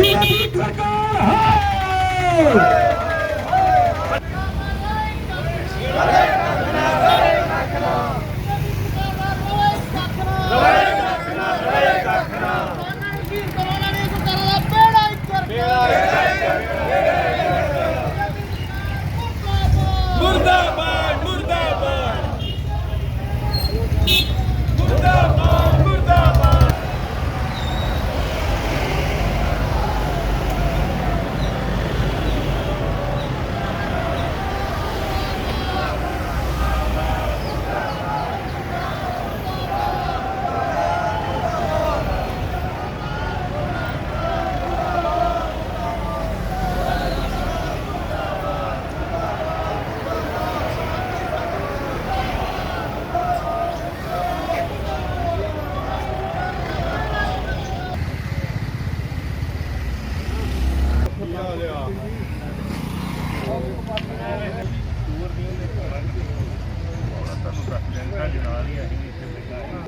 BJP ਸਰਕਾਰ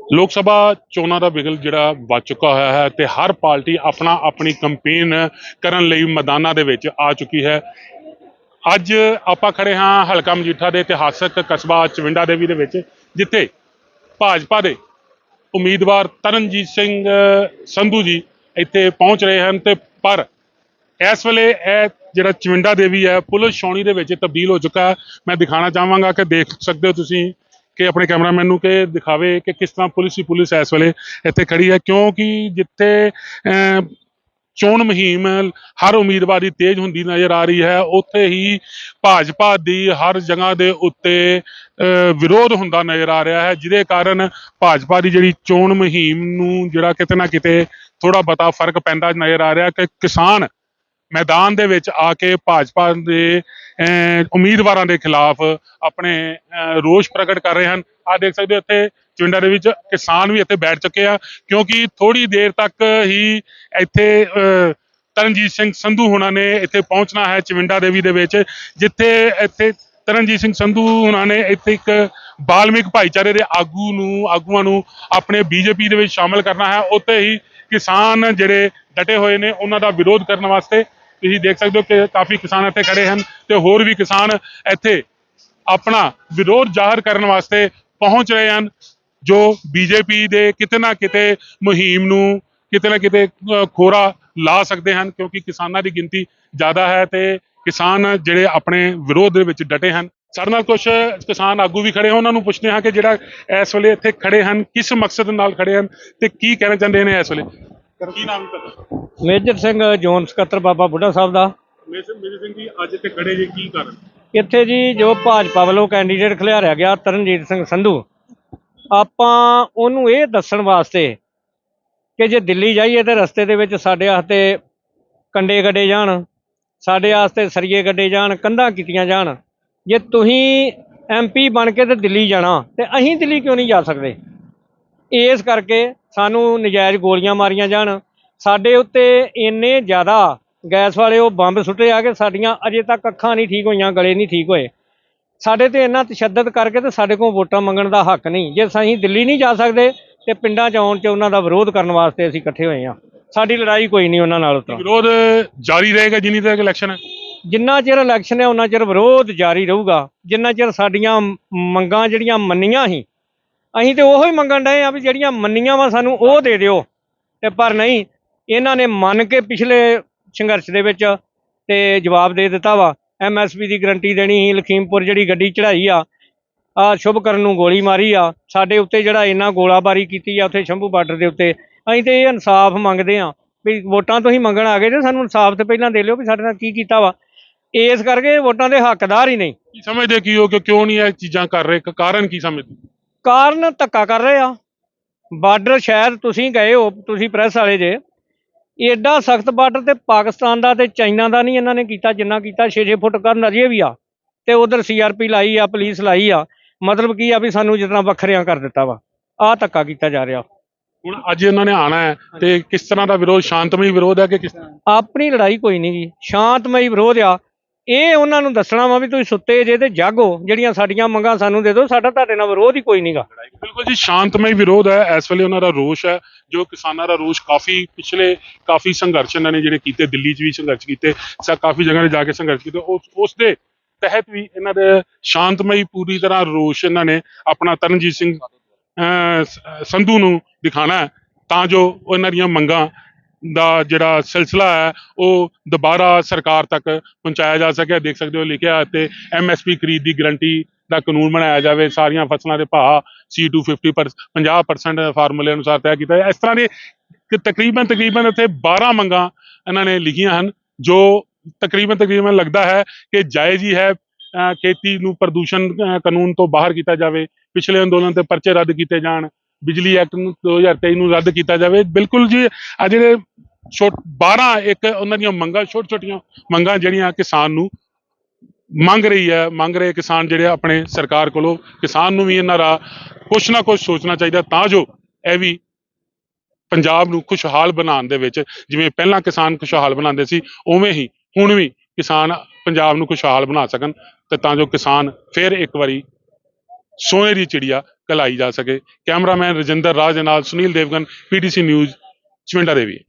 ਲੋਕ ਸਭਾ ਚੋਣਾਂ ਦਾ ਬਿਗਲ ਜਿਹੜਾ ਵੱਜ ਚੁੱਕਾ ਹੋਇਆ ਹੈ ਤੇ ਹਰ ਪਾਰਟੀ ਆਪਣਾ ਆਪਣੀ ਕੰਪੇਨ ਕਰਨ ਲਈ ਮੈਦਾਨਾਂ ਦੇ ਵਿੱਚ ਆ ਚੁੱਕੀ ਹੈ। ਅੱਜ ਆਪਾਂ ਖੜੇ ਹਾਂ ਹਲਕਾ ਮਜੀਠਾ ਦੇ ਇਤਿਹਾਸਕ ਕਸਬਾ ਚਵਿੰਡਾ ਦੇਵੀ ਦੇ ਵਿੱਚ, ਜਿੱਥੇ ਭਾਜਪਾ ਦੇ ਉਮੀਦਵਾਰ ਤਰਨਜੀਤ ਸਿੰਘ ਸੰਧੂ ਜੀ ਇੱਥੇ ਪਹੁੰਚ ਰਹੇ ਹਨ ਤੇ ਪਰ ਇਸ ਵੇਲੇ ਇਹ ਜਿਹੜਾ ਚਵਿੰਡਾ ਦੇਵੀ ਹੈ, ਪੁਲਿਸ ਛਾਉਣੀ ਦੇ ਵਿੱਚ ਤਬਦੀਲ ਹੋ ਚੁੱਕਾ ਹੈ। ਮੈਂ ਦਿਖਾਣਾ ਚਾਹਾਂਗਾ ਕਿ ਦੇਖ ਸਕਦੇ ਹੋ ਤੁਸੀਂ ਕਿ ਆਪਣੇ ਕੈਮਰਾਮੈਨ ਨੂੰ ਕਿ ਦਿਖਾਵੇ ਕਿ ਕਿਸ ਤਰ੍ਹਾਂ ਪੁਲਿਸ ਹੀ ਪੁਲਿਸ ਇਸ ਵੇਲੇ ਇੱਥੇ ਖੜੀ ਹੈ ਕਿਉਂਕਿ ਜਿੱਥੇ ਅਹ, ਚੋਣ ਮੁਹਿੰਮ ਹਰ ਉਮੀਦਵਾਰ ਦੀ ਤੇਜ਼ ਹੁੰਦੀ ਨਜ਼ਰ ਆ ਰਹੀ ਹੈ ਉੱਥੇ ਹੀ ਭਾਜਪਾ ਦੀ ਹਰ ਜਗ੍ਹਾ ਦੇ ਉੱਤੇ ਅਹ, ਵਿਰੋਧ ਹੁੰਦਾ ਨਜ਼ਰ ਆ ਰਿਹਾ ਹੈ ਜਿਹਦੇ ਕਾਰਨ ਭਾਜਪਾ ਦੀ ਜਿਹੜੀ ਚੋਣ ਮੁਹਿੰਮ ਨੂੰ ਜਿਹੜਾ ਕਿਤੇ ਨਾ ਕਿਤੇ ਥੋੜਾ ਬਤਾ ਫ਼ਰਕ ਪੈਂਦਾ ਨਜ਼ਰ ਆ ਰਿਹਾ ਕਿ ਕਿਸਾਨ ਮੈਦਾਨ ਦੇ ਵਿੱਚ ਆ ਕੇ ਭਾਜਪਾ ਦੇ ਅਹ, ਉਮੀਦਵਾਰਾਂ ਦੇ ਖਿਲਾਫ ਆਪਣੇ ਅਹ, ਰੋਸ ਪ੍ਰਗਟ ਕਰ ਰਹੇ ਹਨ। ਆ ਦੇਖ ਸਕਦੇ ਹੋ ਇੱਥੇ ਚੁੰਡਾ ਦੇ ਵਿੱਚ ਕਿਸਾਨ ਵੀ ਇੱਥੇ ਬੈਠ ਚੁੱਕੇ ਆ ਕਿਉਂਕਿ ਥੋੜੀ ਦੇਰ ਤੱਕ ਹੀ ਇੱਥੇ ਅਹ, ਤਰਨਜੀਤ ਸਿੰਘ ਸੰਧੂ ਹੁਣਾਂ ਨੇ ਇੱਥੇ ਪਹੁੰਚਣਾ ਹੈ ਚਵਿੰਡਾ ਦੇਵੀ ਦੇ ਵਿੱਚ ਜਿੱਥੇ ਇੱਥੇ ਤਰਨਜੀਤ ਸਿੰਘ ਸੰਧੂ ਹੁਣਾਂ ਨੇ ਇੱਥੇ ਇੱਕ ਬਾਲਮਿਕ ਭਾਈਚਾਰੇ ਦੇ ਆਗੂ ਨੂੰ ਆਗੂਆਂ ਨੂੰ ਆਪਣੇ ਬੀਜੇਪੀ ਦੇ ਵਿੱਚ ਸ਼ਾਮਲ ਕਰਨਾ ਹੈ। ਉੱਥੇ ਹੀ ਕਿਸਾਨ ਜਿਹੜੇ ਡਟੇ ਹੋਏ ਨੇ ਉਹਨਾਂ ਦਾ ਵਿਰੋਧ ਕਰਨ ਵਾਸਤੇ ਤੁਸੀਂ ਦੇਖ ਸਕਦੇ ਹੋ ਕਿ ਕਾਫੀ ਕਿਸਾਨ ਇੱਥੇ ਖੜੇ ਹਨ ਤੇ ਹੋਰ ਵੀ ਕਿਸਾਨ ਇੱਥੇ ਆਪਣਾ ਵਿਰੋਧ ਜ਼ਾਹਰ ਕਰਨ ਵਾਸਤੇ ਪਹੁੰਚ ਰਹੇ ਹਨ, ਜੋ ਬੀਜੇਪੀ ਦੇ ਕਿਤੇ ਨਾ ਕਿਤੇ ਮੁਹਿੰਮ ਨੂੰ ਕਿਤੇ ਨਾ ਕਿਤੇ ਖੋਰਾ ਲਾ ਸਕਦੇ ਹਨ, ਕਿਉਂਕਿ ਕਿਸਾਨਾਂ ਦੀ ਗਿਣਤੀ ਜ਼ਿਆਦਾ ਹੈ ਤੇ ਕਿਸਾਨ ਜਿਹੜੇ ਆਪਣੇ ਵਿਰੋਧ ਦੇ ਵਿੱਚ ਡਟੇ ਹਨ। ਸਾਡੇ ਨਾਲ ਕੁਝ ਕਿਸਾਨ ਆਗੂ ਵੀ ਖੜੇ ਉਹਨਾਂ ਨੂੰ ਪੁੱਛਦੇ ਹਾਂ ਕਿ ਜਿਹੜਾ ਇਸ ਵੇਲੇ ਇੱਥੇ ਖੜੇ ਹਨ, ਕਿਸ ਮਕਸਦ ਨਾਲ ਖੜੇ ਹਨ ਤੇ ਕੀ ਕਹਿਣਾ ਚਾਹੁੰਦੇ ਨੇ ਇਸ ਵੇਲੇ? ਕੀ ਨਾਮ ਤੁਹਾਡਾ? ਮੇਜਰ ਸਿੰਘ ਜੋਨ ਸਕੱਤਰ ਬਾਬਾ ਬੁੱਢਾ ਸਾਹਿਬ ਦਾ। ਮੇਜਰ ਮੇਜਰ ਸਿੰਘ ਜੀ ਅੱਜ ਇੱਥੇ ਖੜੇ ਜੀ ਕੀ ਕਾਰਨ? ਇੱਥੇ ਜੀ ਜੋ ਭਾਜਪਾ ਵੱਲੋਂ ਕੈਂਡੀਡੇਟ ਖਿਲਾਰਿਆ ਗਿਆ ਤਰਨਜੀਤ ਸਿੰਘ ਸੰਧੂ ਆਪਾਂ ਉਹਨੂੰ ਇਹ ਦੱਸਣ ਵਾਸਤੇ ਕਿ ਜੇ ਦਿੱਲੀ ਜਾਈਏ ਤੇ ਰਸਤੇ ਦੇ ਵਿੱਚ ਸਾਡੇ ਵਾਸਤੇ ਕੰਡੇ ਗੱਡੇ ਜਾਣ ਸਾਡੇ ਵਾਸਤੇ ਸਰੀਏ ਗੱਡੇ ਜਾਣ ਕੰਧਾਂ ਕੀਤੀਆਂ ਜਾਣ ਜੇ ਤੁਸੀਂ ਐਮਪੀ ਬਣ ਕੇ ਤੇ ਦਿੱਲੀ ਜਾਣਾ ਤੇ ਅਸੀਂ ਦਿੱਲੀ ਕਿਉਂ ਨਹੀਂ ਜਾ ਸਕਦੇ? ਇਸ ਕਰਕੇ ਸਾਨੂੰ ਨਜਾਇਜ਼ ਗੋਲੀਆਂ ਮਾਰੀਆਂ ਜਾਣ। ਸਾਡੇ ਉੱਤੇ ਇੰਨੇ ਜ਼ਿਆਦਾ ਗੈਸ ਵਾਲੇ ਉਹ ਬੰਬ ਸੁੱਟੇ ਆ ਕਿ ਸਾਡੀਆਂ ਅਜੇ ਤੱਕ ਅੱਖਾਂ ਨਹੀਂ ਠੀਕ ਹੋਈਆਂ ਗਲੇ ਨਹੀਂ ਠੀਕ ਹੋਏ। ਸਾਡੇ ਤੇ ਇੰਨਾ ਤਸ਼ੱਦਦ ਕਰਕੇ ਤੇ ਸਾਡੇ ਕੋਲ ਵੋਟਾਂ ਮੰਗਣ ਦਾ ਹੱਕ ਨਹੀਂ। ਜੇ ਅਸੀਂ ਦਿੱਲੀ ਨਹੀਂ ਜਾ ਸਕਦੇ ਤੇ ਪਿੰਡਾਂ 'ਚ ਆਉਣ 'ਚ ਉਹਨਾਂ ਦਾ ਵਿਰੋਧ ਕਰਨ ਵਾਸਤੇ ਅਸੀਂ ਇਕੱਠੇ ਹੋਏ ਆ ਸਾਡੀ ਲੜਾਈ ਕੋਈ ਨਹੀਂ ਉਹਨਾਂ ਨਾਲ ਉਤਰਾ। ਵਿਰੋਧ ਜਾਰੀ ਰਹੇਗਾ ਜਿੰਨੀ ਤੱਕ ਇਲੈਕਸ਼ਨ ਹੈ? ਜਿੰਨਾ ਚਿਰ ਇਲੈਕਸ਼ਨ ਹੈ ਉਹਨਾਂ ਚਿਰ ਵਿਰੋਧ ਜਾਰੀ ਰਹੂਗਾ। ਜਿੰਨਾ ਚਿਰ ਸਾਡੀਆਂ ਮੰਗਾਂ ਜਿਹੜੀਆਂ ਮੰਨੀਆਂ ਸੀ ਅਸੀਂ ਤੇ ਉਹੋ ਹੀ ਮੰਗਣ ਡਏ ਆ ਵੀ ਜਿਹੜੀਆਂ ਮੰਨੀਆਂ ਵਾ ਸਾਨੂੰ, ਉਹ ਦੇ ਦਿਓ। ਤੇ ਪਰ ਨਹੀਂ, ਇਹਨਾਂ ਨੇ ਮੰਨ ਕੇ ਪਿਛਲੇ ਸੰਘਰਸ਼ ਦੇ ਵਿੱਚ ਤੇ ਜਵਾਬ ਦੇ ਦਿੱਤਾ ਵਾ। ਐਮਐਸਪੀ ਦੀ ਗਰੰਟੀ ਦੇਣੀ ਸੀ, ਲਖੀਮਪੁਰ ਜਿਹੜੀ ਗੱਡੀ ਚੜਾਈ ਆ ਆ ਸ਼ੁਭਕਰਨ ਨੂੰ ਗੋਲੀ ਮਾਰੀ ਆ। ਸਾਡੇ ਉੱਤੇ ਜਿਹੜਾ ਇੰਨਾ ਗੋਲਾਬਾਰੀ ਕੀਤੀ ਆ, ਉੱਥੇ ਸ਼ੰਭੂ ਬਾਰਡਰ ਦੇ ਉੱਤੇ। ਅਸੀਂ ਤੇ ਇਹ ਇਨਸਾਫ ਮੰਗਦੇ ਆ ਵੀ ਵੋਟਾਂ ਤੋਂ ਹੀ ਮੰਗਣ ਆ ਗਏ ਤੇ ਸਾਨੂੰ ਇਨਸਾਫ ਤੇ ਪਹਿਲਾਂ ਦੇ ਲਿਓ ਵੀ ਸਾਡੇ ਨਾਲ ਕੀ ਕੀਤਾ ਵਾ। ਇਸ ਕਰਕੇ ਵੋਟਾਂ ਦੇ ਹੱਕਦਾਰ ਹੀ ਨਹੀਂ। ਕੀ ਸਮਝਦੇ ਕੀ ਹੋ ਕਿ ਕਿਉਂ ਨਹੀਂ ਇਹ ਚੀਜ਼ਾਂ ਕਰ ਰਹੇ? ਕਾਰਨ ਕੀ ਸਮਝਦੇ? ਕਾਰਨ ਧੱਕਾ ਕਰ ਰਹੇ ਆ। ਬਾਰਡਰ ਸ਼ਾਇਦ ਤੁਸੀਂ ਗਏ ਹੋ ਤੁਸੀਂ ਪ੍ਰੈਸ ਵਾਲੇ ਜੇ। ਏਡਾ ਸਖਤ ਬਾਰਡਰ ਤੇ ਪਾਕਿਸਤਾਨ ਦਾ ਤੇ ਚਾਈਨਾ ਦਾ ਨਹੀਂ ਇਹਨਾਂ ਨੇ ਕੀਤਾ ਜਿੰਨਾ ਕੀਤਾ 6-6 ਫੁੱਟ ਕਰਨ ਅਜੇ ਵੀ ਆ। ਤੇ ਉਧਰ ਸੀਆਰਪੀ ਲਾਈ ਆ ਪੁਲਿਸ ਲਾਈ ਆ। ਮਤਲਬ ਕੀ ਆ ਵੀ ਸਾਨੂੰ ਜਿਤਨਾ ਵੱਖਰਿਆਂ ਕਰ ਦਿੱਤਾ ਵਾ। ਆਹ ਧੱਕਾ ਕੀਤਾ ਜਾ ਰਿਹਾ। ਹੁਣ ਅੱਜ ਇਹਨਾਂ ਨੇ ਆਣਾ ਹੈ ਤੇ ਕਿਸ ਤਰ੍ਹਾਂ ਦਾ ਵਿਰੋਧ ਸ਼ਾਂਤਮਈ ਵਿਰੋਧ ਹੈ ਕਿ ਕਿਸ ਆਪਣੀ ਲੜਾਈ ਕੋਈ ਨਹੀਂ ਗੀ। ਸ਼ਾਂਤਮਈ ਵਿਰੋਧ ਆ। ਇਹ ਉਹਨਾਂ ਨੂੰ ਦੱਸਣਾ ਵਾ ਵੀ ਤੁਸੀਂ ਸੁੱਤੇ ਜੇ ਤੇ ਜਾਗੋ ਜਿਹੜੀਆਂ ਸਾਡੀਆਂ ਮੰਗਾਂ ਸਾਨੂੰ ਦੇ ਦਿਓ ਸਾਡਾ ਤੁਹਾਡੇ ਨਾਲ ਵਿਰੋਧ ਹੀ ਕੋਈ ਨਹੀਂਗਾ ਬਿਲਕੁਲ ਜੀ ਸ਼ਾਂਤਮਈ ਵਿਰੋਧ ਹੈ ਇਸ ਵੇਲੇ ਉਹਨਾਂ ਦਾ ਰੋਸ਼ ਹੈ ਜੋ ਕਿਸਾਨਾਂ ਦਾ ਰੋਸ਼ ਕਾਫੀ ਪਿਛਲੇ ਕਾਫੀ ਸੰਘਰਸ਼ ਇਹਨਾਂ ਨੇ ਜਿਹੜੇ ਕੀਤੇ ਦਿੱਲੀ 'ਚ ਵੀ ਸੰਘਰਸ਼ ਕੀਤੇ ਸਾ ਕਾਫੀ ਜਗ੍ਹਾ 'ਤੇ ਜਾ ਕੇ ਸੰਘਰਸ਼ ਕੀਤੇ ਉਸ ਦੇ ਤਹਿਤ ਵੀ ਇਹਨਾਂ ਦੇ ਸ਼ਾਂਤਮਈ ਪੂਰੀ ਤਰ੍ਹਾਂ ਰੋਸ਼ ਇਹਨਾਂ ਨੇ ਆਪਣਾ ਤਰਨਜੀਤ ਸਿੰਘ ਅਹ, ਸੰਧੂ ਨੂੰ ਦਿਖਾਣਾ ਤਾਂ ਜੋ ਉਹਨਾਂ ਦੀਆਂ ਮੰਗਾਂ ਦਾ ਜਿਹੜਾ ਸਿਲਸਿਲਾ ਹੈ, ਉਹ ਦੁਬਾਰਾ ਸਰਕਾਰ ਤੱਕ ਪਹੁੰਚਾਇਆ ਜਾ ਸਕੇ ਦੇਖ ਸਕਦੇ ਹੋ ਲਿਖਿਆ ਤੇ ਐਮਐਸਪੀ ਖਰੀਦ ਦੀ ਗਰੰਟੀ ਦਾ ਕਾਨੂੰਨ ਬਣਾਇਆ ਜਾਵੇ। ਸਾਰੀਆਂ ਫਸਲਾਂ ਦੇ ਭਾਅ C250 ਪਰ 50% ਫਾਰਮੂਲੇ ਅਨੁਸਾਰ ਤੈਅ ਕੀਤਾ ਜਾਏ। ਇਸ ਤਰ੍ਹਾਂ ਦੇ ਤਕਰੀਬਨ ਤਕਰੀਬਨ ਇੱਥੇ 12 ਮੰਗਾਂ ਇਹਨਾਂ ਨੇ ਲਿਖੀਆਂ ਹਨ, ਜੋ ਤਕਰੀਬਨ ਤਕਰੀਬਨ ਲੱਗਦਾ ਹੈ ਕਿ ਜਾਇਜ਼ ਹੀ ਹੈ ਖੇਤੀ ਨੂੰ ਪ੍ਰਦੂਸ਼ਣ ਕਾਨੂੰਨ ਤੋਂ ਬਾਹਰ ਕੀਤਾ ਜਾਵੇ, ਪਿਛਲੇ ਅੰਦੋਲਨ ਤੇ ਪਰਚੇ ਰੱਦ ਕੀਤੇ ਜਾਣ ਬਿਜਲੀ ਐਕਟ ਨੂੰ 2023 ਨੂੰ ਰੱਦ ਕੀਤਾ ਜਾਵੇ। ਬਿਲਕੁਲ ਜੀ, ਆ ਜਿਹੜੇ ਛੋਟ 12 ਇੱਕ ਉਹਨਾਂ ਦੀਆਂ ਮੰਗਾਂ ਛੋਟ ਛੋਟੀਆਂ ਮੰਗਾਂ ਜਿਹੜੀਆਂ ਕਿਸਾਨ ਨੂੰ ਮੰਗ ਰਹੀ ਹੈ, ਮੰਗ ਰਹੇ ਕਿਸਾਨ ਜਿਹੜੇ ਆਪਣੇ ਸਰਕਾਰ ਕੋਲੋਂ, ਕਿਸਾਨ ਨੂੰ ਵੀ ਇਹਨਾਂ ਦਾ ਕੁਛ ਨਾ ਕੁਛ ਸੋਚਣਾ ਚਾਹੀਦਾ ਤਾਂ ਜੋ ਇਹ ਵੀ ਪੰਜਾਬ ਨੂੰ ਖੁਸ਼ਹਾਲ ਬਣਾਉਣ ਦੇ ਵਿੱਚ, ਜਿਵੇਂ ਪਹਿਲਾਂ ਕਿਸਾਨ ਖੁਸ਼ਹਾਲ ਬਣਾਉਂਦੇ ਸੀ, ਉਵੇਂ ਹੀ ਹੁਣ ਵੀ ਕਿਸਾਨ ਪੰਜਾਬ ਨੂੰ ਖੁਸ਼ਹਾਲ ਬਣਾ ਸਕਣ ਤੇ ਤਾਂ ਜੋ ਕਿਸਾਨ ਫਿਰ ਇੱਕ ਵਾਰੀ ਸੋਨੇ ਦੀ ਚਿੜੀਆ ਕਲਾਈ ਜਾ ਸਕੇ। ਕੈਮਰਾਮੈਨ ਰਜਿੰਦਰ ਰਾਜ ਦੇ ਨਾਲ ਸੁਨੀਲ ਦੇਵਗਨ ਪੀਟੀਸੀ ਨਿਊਜ਼ ਚਵਿੰਡਾ ਦੇਵੀ।